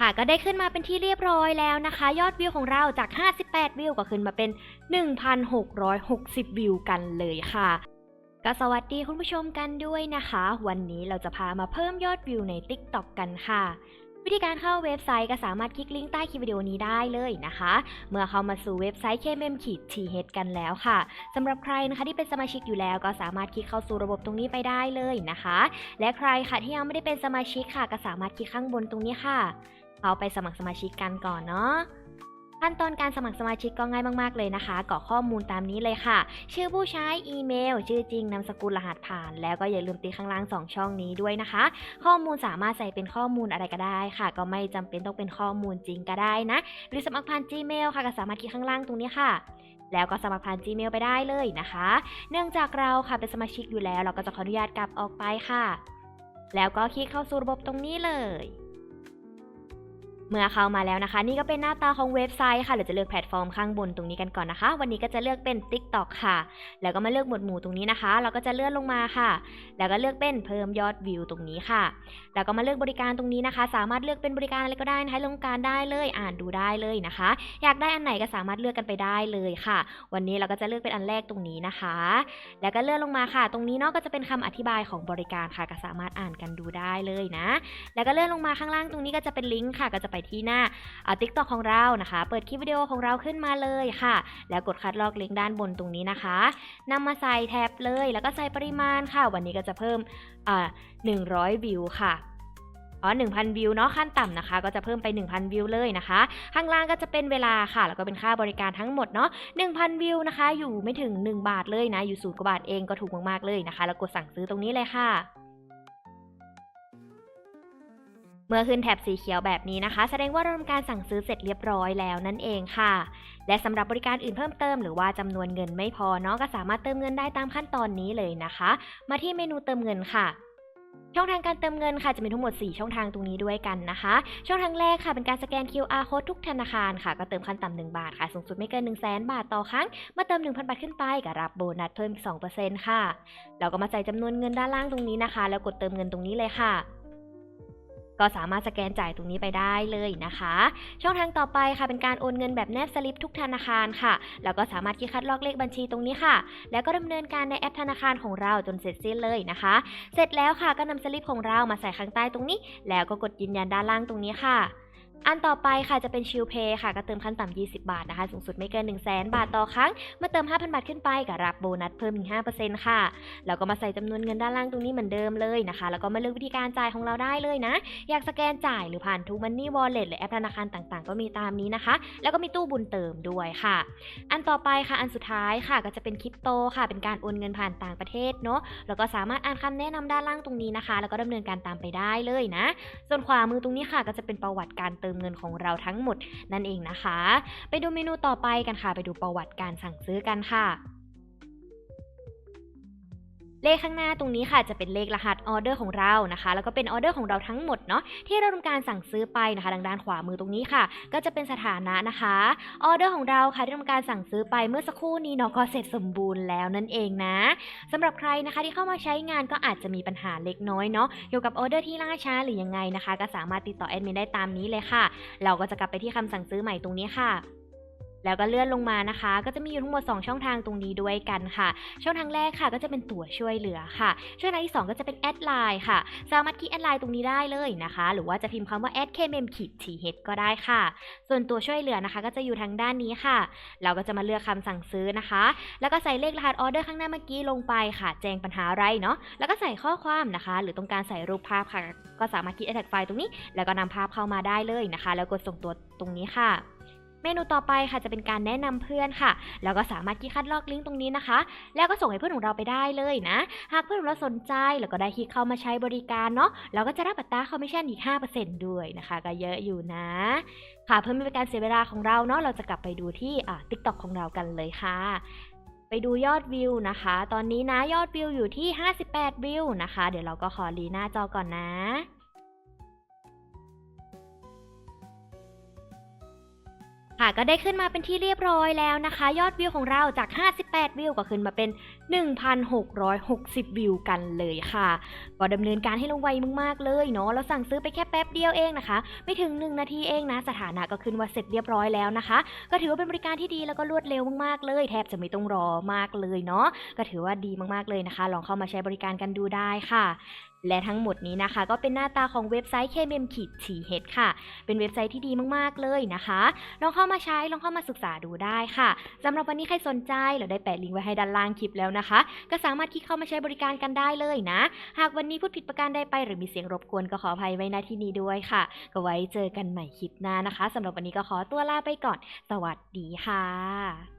ค่ะก็ได้ขึ้นมาเป็นที่เรียบร้อยแล้วนะคะ ยอดวิวของเราจาก 58 วิวก็ขึ้นมาเป็น 1,660 วิวกันเลยค่ะ ก็สวัสดีคุณผู้ชมกันด้วยนะคะ วันนี้เราจะพามาเพิ่มยอดวิวใน TikTok กันค่ะ วิธีการเข้าเว็บไซต์ก็สามารถคลิกลิงก์ใต้คลิปวิดีโอนี้ได้เลยนะคะ เมื่อเข้ามาสู่เว็บไซต์ KMM ขีด TH กันแล้วค่ะสำหรับใครนะคะที่เป็นสมาชิกอยู่แล้ว ก็สามารถคลิกเข้าสู่ระบบตรงนี้ไปได้เลยนะคะ และใครค่ะที่ยังไม่ได้เป็นสมาชิกค่ะ ก็สามารถคลิกข้างบนตรงนี้ค่ะ เอาไปสมัครสมาชิกกันก่อนเนาะขั้นตอนการสมัครสมาชิกก็ง่ายมากๆเลยนะคะกรอกข้อมูลตามนี้เลยค่ะ ชื่อผู้ใช้อีเมล ชื่อจริงนามสกุลรหัสผ่าน แล้วก็อย่าลืมติข้างล่าง 2 ช่องนี้ด้วยนะคะ ข้อมูลสามารถใส่เป็นข้อมูลอะไรก็ได้ค่ะ ก็ไม่จำเป็นต้องเป็นข้อมูลจริงก็ได้นะ หรือสมัครผ่าน Gmail ค่ะก็สามารถคลิกข้างล่างตรงนี้ค่ะแล้วก็สมัครผ่าน Gmail ไปได้เลยนะคะ เนื่องจากเราค่ะเป็นสมาชิกอยู่แล้ว เราก็จะขออนุญาตกลับออกไปค่ะ แล้วก็คลิกเข้าสู่ระบบตรงนี้เลย เมื่อเข้ามาแล้วนะคะ นี่ก็เป็นหน้าตาของเว็บไซต์ค่ะเราจะเลือกแพลตฟอร์มข้างบนตรงนี้กันก่อนนะคะ วันนี้ก็จะเลือกเป็น TikTok ค่ะ แล้วก็มาเลือกหมวดหมู่ตรงนี้นะคะ เราก็จะเลื่อนลงมาค่ะ แล้วก็เลือกเป็นเพิ่มยอดวิวตรงนี้ค่ะ แล้วก็มาเลือกบริการตรงนี้นะคะ สามารถเลือกเป็นบริการอะไรก็ได้นะคะลงการได้เลยอ่านดูได้เลยนะคะ อยากได้อันไหนก็สามารถเลือกกันไปได้เลยค่ะ วันนี้เราก็จะเลือกเป็นอันแรกตรงนี้นะคะ แล้วก็เลื่อนลงมาค่ะ ตรงนี้เนาะก็จะเป็นคำอธิบายของบริการค่ะ ก็สามารถอ่านกันดูได้เลยนะ แล้วก็เลื่อนลงมาข้างล่างตรงนี้ก็จะเป็นลิงก์ค่ะก็จะไปไปที่หน้าติ๊กต็อกของเรานะคะ เปิดคลิปวิดีโอของเราขึ้นมาเลยค่ะ แล้วกดคัดลอกลิงก์ด้านบนตรงนี้นะคะนำมาใส่แท็บเลย แล้วก็ใส่ปริมาณค่ะ วันนี้ก็จะเพิ่มอ่า100วิวค่ะอ๋อ1,000 วิวเนาะขั้นต่ำนะคะ ก็จะเพิ่มไป 1,000 วิวเลยนะคะ ข้างล่างก็จะเป็นเวลาค่ะ แล้วก็เป็นค่าบริการทั้งหมดเนาะ1,000 วิวนะคะ อยู่ไม่ถึง 1 บาทเลยนะ อยู่ศูนย์กว่าบาทเองก็ถูกมากๆเลยนะคะ แล้วกดสั่งซื้อตรงนี้เลยค่ะ เมื่อขึ้นแถบสีเขียวแบบนี้นะคะ แสดงว่าเราทำการสั่งซื้อเสร็จเรียบร้อยแล้วนั่นเองค่ะ และสำหรับบริการอื่นเพิ่มเติมหรือว่าจำนวนเงินไม่พอเนาะก็สามารถเติมเงินได้ตามขั้นตอนนี้เลยนะคะ มาที่เมนูเติมเงินค่ะช่องทางการเติมเงินค่ะจะมีทั้งหมด 4 ช่องทางตรงนี้ด้วยกันนะคะ ช่องทางแรกค่ะเป็นการสแกน QR code ทุกธนาคารค่ะ ก็เติมขั้นต่ำ1บาทค่ะ สูงสุดไม่เกิน 1 0 0 0 0แบาทต่อครั้งมื่อเติม 1,000 บาทขึ้นไปก็รับโบนัสเพิ่มอีก2%ค่ะ เราก็มาใส่จำนวนเงินด้านล่างตรงนี้นะคะ แล้วกดเติมเงินตรงนี้เลยค่ะ ก็สามารถสแกนจ่ายตรงนี้ไปได้เลยนะคะ ช่องทางต่อไปค่ะเป็นการโอนเงินแบบแนบสลิปทุกธนาคารค่ะ แล้วก็สามารถคีย์คัดลอกเลขบัญชีตรงนี้ค่ะ แล้วก็ดำเนินการในแอปธนาคารของเราจนเสร็จสิ้นเลยนะคะ เสร็จแล้วค่ะก็นำสลิปของเรามาใส่ข้างใต้ตรงนี้ แล้วก็กดยืนยันด้านล่างตรงนี้ค่ะ อันต่อไปค่ะจะเป็นชิลเพย์ค่ะ ก็เติมขั้นต่ำ 20 บาทนะคะ สูงสุดไม่เกิน 1 0 0 0 0แบาทต่อครั้ง เมื่อเติม 5,000 บาทขึ้นไปก็รับโบนัสเพิ่มอีก 5%ค่ะ แล้วก็มาใส่จำนวนเงินด้านล่างตรงนี้เหมือนเดิมเลยนะคะ แล้วก็มาเลือกวิธีการจ่ายของเราได้เลยนะ อยากสแกนจ่ายหรือผ่านทูมันนี่วอลเล็ตหรือแอปธนาคารต่างๆ ก็มีตามนี้นะคะ แล้วก็มีตู้บุญเติมด้วยค่ะ อันต่อไปค่ะ อันสุดท้ายค่ะ ก็จะเป็นคริปโตค่ะ เป็นการโอนเงินผ่านต่างประเทศเนาะ แล้วก็สามารถอ่านคำแนะนำด้านล่างตรงนี้นะคะ แล้วก็ดำเนินการตามไปได้เลยนะ ส่วนขวามือตรงนี้ค่ะ ก็จะเป็นประวัติการเติมเงินของเราทั้งหมดนั่นเองนะคะ ไปดูเมนูต่อไปกันค่ะ ไปดูประวัติการสั่งซื้อกันค่ะ เลขข้างหน้าตรงนี้ค่ะจะเป็นเลขรหัสออเดอร์ของเรานะคะ แล้วก็เป็นออเดอร์ของเราทั้งหมดเนาะที่เราทำการสั่งซื้อไปนะคะดังด้านขวามือตรงนี้ค่ะ ก็จะเป็นสถานะนะคะออเดอร์ของเราค่ะที่ทำการสั่งซื้อไปเมื่อสักครู่นี้เนาะก็เสร็จสมบูรณ์แล้วนั่นเองนะสำหรับใครนะคะที่เข้ามาใช้งานก็อาจจะมีปัญหาเล็กน้อยเนาะเกี่ยวกับออเดอร์ที่ล่าช้าหรือยังไงนะคะ ก็สามารถติดต่อแอดมินได้ตามนี้เลยค่ะ เราก็จะกลับไปที่คำสั่งซื้อใหม่ตรงนี้ค่ะ แล้วก็เลื่อนลงมานะคะ ก็จะมีอยู่ทั้งหมด 2 ช่องทางตรงนี้ด้วยกันค่ะ ช่องทางแรกค่ะ ก็จะเป็นตั๋วช่วยเหลือค่ะ ช่องทางที่ 2 ก็จะเป็นแอดไลน์ค่ะ สามารถคลิกแอดไลน์ตรงนี้ได้เลยนะคะ หรือว่าจะพิมพ์คำว่า a d k m m ขีด th ก็ได้ค่ะ ส่วนตัวช่วยเหลือนะคะ ก็จะอยู่ทางด้านนี้ค่ะ เราก็จะมาเลือกคำสั่งซื้อนะคะ แล้วก็ใส่เลขรหัสออเดอร์ข้างหน้าเมื่อกี้ลงไปค่ะ แจ้งปัญหาอะไรเนาะ แล้วก็ใส่ข้อความนะคะ หรือต้องการใส่รูปภาพค่ะ ก็สามารถคลิกแอดไฟล์ตรงนี้ แล้วก็นำภาพเข้ามาได้เลยนะคะ แล้วกดส่งตัวตรงนี้ค่ะ เมนูต่อไปค่ะจะเป็นการแนะนำเพื่อนค่ะ แล้วก็สามารถคลิกคัดลอกลิงก์ตรงนี้นะคะ แล้วก็ส่งให้เพื่อนของเราไปได้เลยนะ หากเพื่อนของเราสนใจแล้วก็ได้คลิกเข้ามาใช้บริการเนาะเราก็จะรับอัตราคอมมิชชั่นอีก 5%ด้วยนะคะ ก็เยอะอยู่นะ ค่ะเพื่อไม่เป็นการเสียเวลาของเราเนาะเราจะกลับไปดูที่อ่า TikTok ของเรากันเลยค่ะไปดูยอดวิวนะคะ ตอนนี้นะยอดวิวอยู่ที่ 58 วิวนะคะ เดี๋ยวเราก็ขอรีหน้าจอก่อนนะ ค่ะก็ได้ขึ้นมาเป็นที่เรียบร้อยแล้วนะคะ ยอดวิวของเราจาก 58 วิวก็ขึ้นมาเป็น 1,660 วิวกันเลยค่ะ ก็ดำเนินการให้ลงไวมากๆเลยเนาะเราสั่งซื้อไปแค่แป๊บเดียวเองนะคะ ไม่ถึง 1 นาทีเองนะ สถานะก็ขึ้นว่าเสร็จเรียบร้อยแล้วนะคะ ก็ถือว่าเป็นบริการที่ดีแล้วก็รวดเร็วมากๆเลย แทบจะไม่ต้องรอมากเลยเนาะก็ถือว่าดีมากๆเลยนะคะ ลองเข้ามาใช้บริการกันดูได้ค่ะ และทั้งหมดนี้นะคะ ก็เป็นหน้าตาของเว็บไซต์ KMM ขีด TH ค่ะ เป็นเว็บไซต์ที่ดีมากๆเลยนะคะ ลองเข้ามาใช้ ลองเข้ามาศึกษาดูได้ค่ะสำหรับวันนี้ใครสนใจเราได้แปะลิงก์ไว้ให้ด้านล่างคลิปแล้วนะคะ ก็สามารถคลิกเข้ามาใช้บริการกันได้เลยนะ หากวันนี้พูดผิดประการใดไป หรือมีเสียงรบกวนก็ขออภัยไว้ณที่นี้ด้วยค่ะ ก็ไว้เจอกันใหม่คลิปหน้านะคะสำหรับวันนี้ก็ขอตัวลาไปก่อน สวัสดีค่ะ